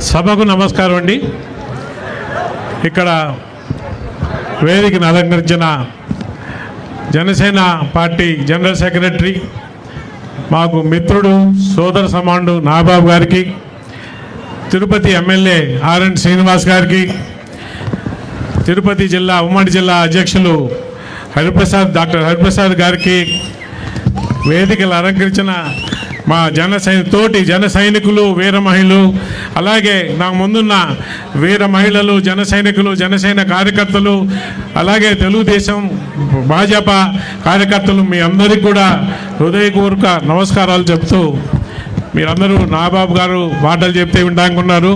సభకు నమస్కారం అండి. ఇక్కడ వేదికను అలంకరించిన జనసేన పార్టీ జనరల్ సెక్రటరీ మాకు మిత్రుడు సోదర సమానుడు నాబాబు గారికి తిరుపతి ఎమ్మెల్యే ఆర్ఎన్ శ్రీనివాస్ గారికి తిరుపతి జిల్లా ఉమ్మడి జిల్లా అధ్యక్షులు హరిప్రసాద్ డాక్టర్ హరిప్రసాద్ గారికి వేదికలు అలంకరించిన మా జన తోటి జన సైనికులు వీర మహిళలు అలాగే నా ముందున్న వీర మహిళలు జన సైనికులు జనసేన కార్యకర్తలు అలాగే తెలుగుదేశం భాజపా కార్యకర్తలు మీ అందరికీ కూడా హృదయపూర్వక నమస్కారాలు చెప్తూ మీరందరూ నాబాబు గారు మాటలు చెప్తే వింటానుకున్నారు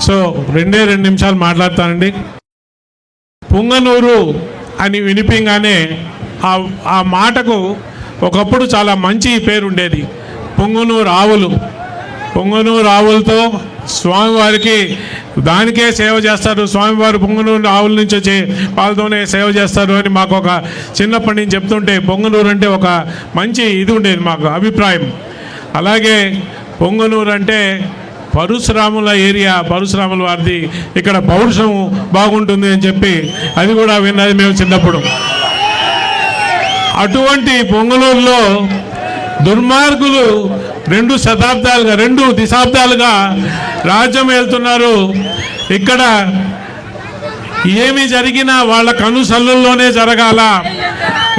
సో రెండే రెండు నిమిషాలు మాట్లాడతానండి. పుంగనూరు అని వినిపింగానే ఆ ఆ మాటకు ఒకప్పుడు చాలా మంచి పేరు ఉండేది పొంగనూరు ఆవులు పొంగనూరు ఆవులతో స్వామివారికి దానికే సేవ చేస్తారు. స్వామివారు పొంగనూరు ఆవుల నుంచి వచ్చి వాళ్ళతోనే సేవ చేస్తారు అని మాకు ఒక చిన్నప్పటి నుంచి చెప్తుంటే పొంగనూరు అంటే ఒక మంచి ఇది ఉండేది మాకు అభిప్రాయం. అలాగే పొంగనూరు అంటే పరశురాముల ఏరియా పరశురాముల వారిది. ఇక్కడ పౌరుషం బాగుంటుంది అని చెప్పి అది కూడా విన్నది మేము చిన్నప్పుడు. అటువంటి పొంగనూరులో దుర్మార్గులు రెండు శతాబ్దాలుగా రెండు దశాబ్దాలుగా రాజ్యం వెళ్తున్నారు ఇక్కడ ఏమి జరిగినా వాళ్ళ కనుసల్లుల్లోనే జరగాల.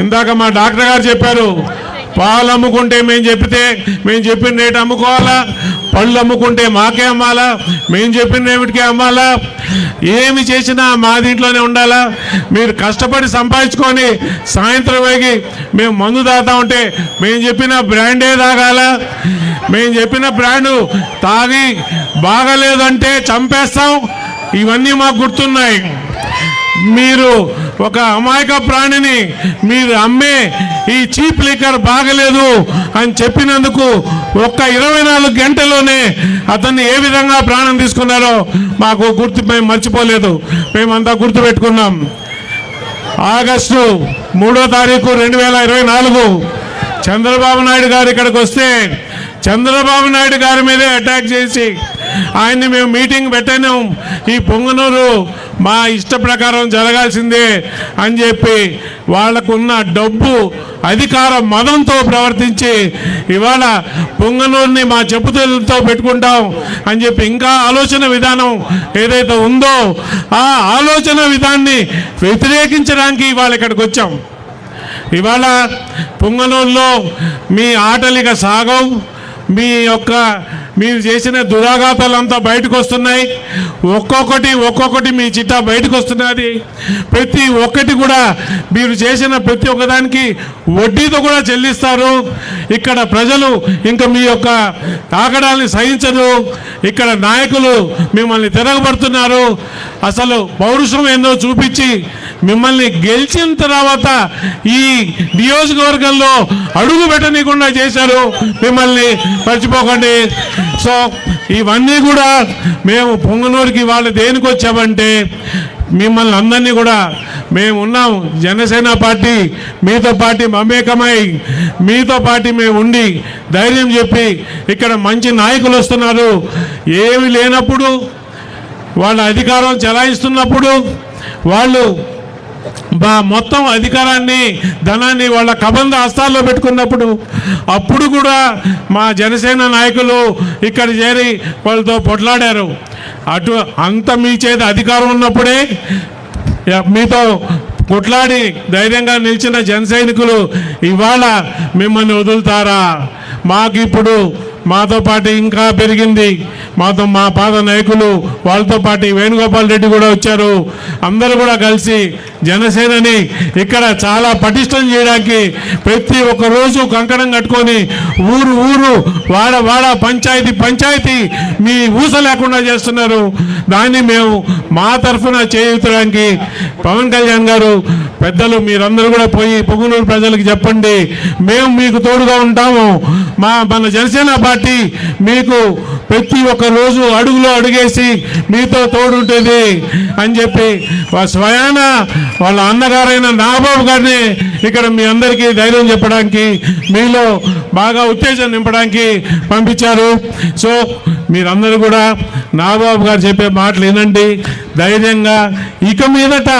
ఇందాక మా డాక్టర్ గారు చెప్పారు పాలు అమ్ముకుంటే మేము చెప్పితే మేము చెప్పిన రేటు అమ్ముకోవాలా? పళ్ళు అమ్ముకుంటే మాకే అమ్మాలా? మేము చెప్పిన రేటుకే అమ్మాలా? ఏమి చేసినా మా దీంట్లోనే ఉండాలా? మీరు కష్టపడి సంపాదించుకొని సాయంత్రం వేగి మేము మందు తాగుతా ఉంటే మేము చెప్పిన బ్రాండే తాగాల? మేము చెప్పిన బ్రాండు తాగి బాగలేదంటే చంపేస్తాం. ఇవన్నీ మాకు గుర్తున్నాయి. మీరు ఒక అమాయక ప్రాణిని మీరు అమ్మే ఈ చీప్ లీకర్ బాగలేదు అని చెప్పినందుకు ఒక్క ఇరవై నాలుగు గంటల్లోనే అతన్ని ఏ విధంగా ప్రాణం తీసుకున్నారో మాకు గుర్తు మేము మర్చిపోలేదు. మేమంతా గుర్తుపెట్టుకున్నాం ఆగస్టు మూడో తారీఖు రెండు వేల ఇరవై నాలుగు చంద్రబాబు నాయుడు గారు ఇక్కడికి వస్తే చంద్రబాబు నాయుడు గారి మీదే అటాక్ చేసి ఆయన్ని మేము మీటింగ్ పెట్టాను ఈ పొంగనూరు మా ఇష్ట ప్రకారం జరగాల్సిందే అని చెప్పి వాళ్ళకున్న డబ్బు అధికార మదంతో ప్రవర్తించి ఇవాళ పొంగనూరుని మా చెప్పుతలతో పెట్టుకుంటాం అని చెప్పి ఇంకా ఆలోచన విధానం ఏదైతే ఉందో ఆ ఆలోచన విధాన్ని వ్యతిరేకించడానికి ఇవాళ ఇక్కడికి వచ్చాం. ఇవాళ పొంగనూరులో మీ ఆటలిక సాగవు మీ యొక్క మీరు చేసిన దురాఘాతాలంతా బయటకు వస్తున్నాయి ఒక్కొక్కటి ఒక్కొక్కటి మీ చిట్టా బయటకు వస్తున్నది ప్రతి ఒక్కటి కూడా మీరు చేసిన ప్రతి ఒక్కదానికి వడ్డీతో కూడా చెల్లిస్తారు. ఇక్కడ ప్రజలు ఇంకా మీ యొక్క తాగడాన్ని సహించరు. ఇక్కడ నాయకులు మిమ్మల్ని తిరగబడుతున్నారు. అసలు పౌరుషం ఏందో చూపించి మిమ్మల్ని గెలిచిన తర్వాత ఈ నియోజకవర్గంలో అడుగు పెట్టనీయకుండా చేశారు. మిమ్మల్ని మర్చిపోకండి. సో ఇవన్నీ కూడా మేము పొంగనూరుకి వాళ్ళు దేనికి వచ్చామంటే మిమ్మల్ని అందరినీ కూడా మేము ఉన్నాం. జనసేన పార్టీ మీతో పార్టీ మమేకమై మీతో పార్టీ మేము ఉండి ధైర్యం చెప్పి ఇక్కడ మంచి నాయకులు వస్తున్నారు. ఏమి లేనప్పుడు వాళ్ళ అధికారం చెలాయిస్తున్నప్పుడు వాళ్ళు మొత్తం అధికారాన్ని ధనాన్ని వాళ్ళ కబంధ హస్తాల్లో పెట్టుకున్నప్పుడు అప్పుడు కూడా మా జనసేన నాయకులు ఇక్కడ చేరి వాళ్ళతో పొట్లాడారు. అటు అంత మీ చేత అధికారం ఉన్నప్పుడే మీతో కొట్లాడి ధైర్యంగా నిలిచిన జన సైనికులు ఇవాళ మిమ్మల్ని వదులుతారా? మాకు ఇప్పుడు మాతో పాటు ఇంకా పెరిగింది. మాతో మా పాత నాయకులు వాళ్ళతో పాటు వేణుగోపాల్ రెడ్డి కూడా వచ్చారు. అందరూ కూడా కలిసి జనసేనని ఇక్కడ చాలా పటిష్టం చేయడానికి ప్రతి ఒక్క రోజు కంకణం కట్టుకొని ఊరు ఊరు వాడ వాడ పంచాయతీ పంచాయతీ మీ ఊస లేకుండా చేస్తున్నారు. దాన్ని మేము మా తరఫున చేయించడానికి పవన్ కళ్యాణ్ గారు పెద్దలు మీరందరూ కూడా పోయి పొంగునూరు ప్రజలకు చెప్పండి. మేము మీకు తోడుగా ఉంటాము. మా మన జనసేన పార్టీ మీకు ప్రతి ఒక్క రోజు అడుగులో అడుగేసి మీతో తోడుంటుంది అని చెప్పి స్వయాన వాళ్ళ అన్నగారైన నాగబాబు గారిని ఇక్కడ మీ అందరికీ ధైర్యం చెప్పడానికి మీలో బాగా ఉత్తేజం నింపడానికి పంపించారు. సో మీరందరూ కూడా నాగబాబు గారు చెప్పే మాటలు వినండి. ధైర్యంగా ఇక మీదట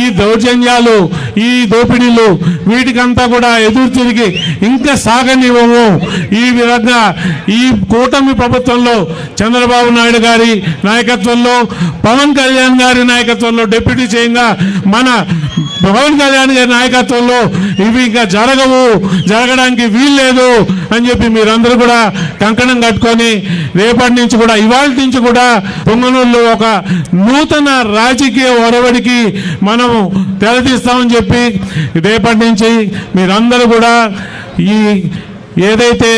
ఈ దౌర్జన్యాలు ఈ దోపిడీలు వీటికంతా కూడా ఎదురు తిరిగి ఇంకా సాగనివ్వము. ఈ విధంగా ఈ కూటమి ప్రభుత్వంలో చంద్రబాబు నాయుడు గారి నాయకత్వంలో పవన్ కళ్యాణ్ గారి నాయకత్వంలో డిప్యూటీ చేయంగా మన పవన్ కళ్యాణ్ గారి నాయకత్వంలో ఇవి ఇంకా జరగవు జరగడానికి వీల్లేదు అని చెప్పి మీరందరూ కూడా కంకణం కట్టుకొని రేపటి నుంచి కూడా ఇవాళ నుంచి కూడా పొంగనూరులో ఒక నూతన రాజకీయ ఒరవడికి మనము తెరతీస్తామని చెప్పి రేపటి నుంచి మీరందరూ కూడా ఈ ఏదైతే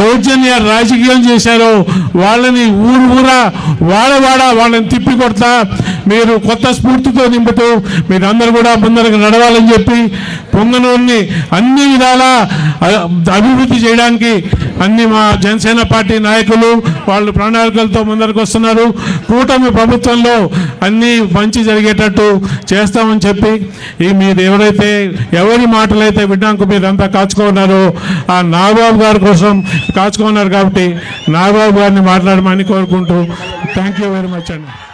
దౌర్జన్య రాజకీయం చేశారో వాళ్ళని ఊరు ఊరా వాడవాడ వాళ్ళని తిప్పి కొడతా మీరు కొత్త స్ఫూర్తితో నింపుతూ మీరందరూ కూడా ముందరకు నడవాలని చెప్పి పొంగనూరుని అన్ని విధాలా అభివృద్ధి చేయడానికి అన్ని మా జనసేన పార్టీ నాయకులు వాళ్ళు ప్రణాళికలతో ముందరకు వస్తున్నారు. కూటమి ప్రభుత్వంలో అన్నీ మంచి జరిగేటట్టు చేస్తామని చెప్పి ఈ మీరు ఎవరైతే ఎవరి మాటలైతే వినడానికి మీరు అంతా కాచుకున్నారో ఆ నాగబాబు గారి కోసం కాచుకున్నారు కాబట్టి నాగబాబు గారిని మాట్లాడమని కోరుకుంటూ థ్యాంక్ యూ వెరీ మచ్ అండి.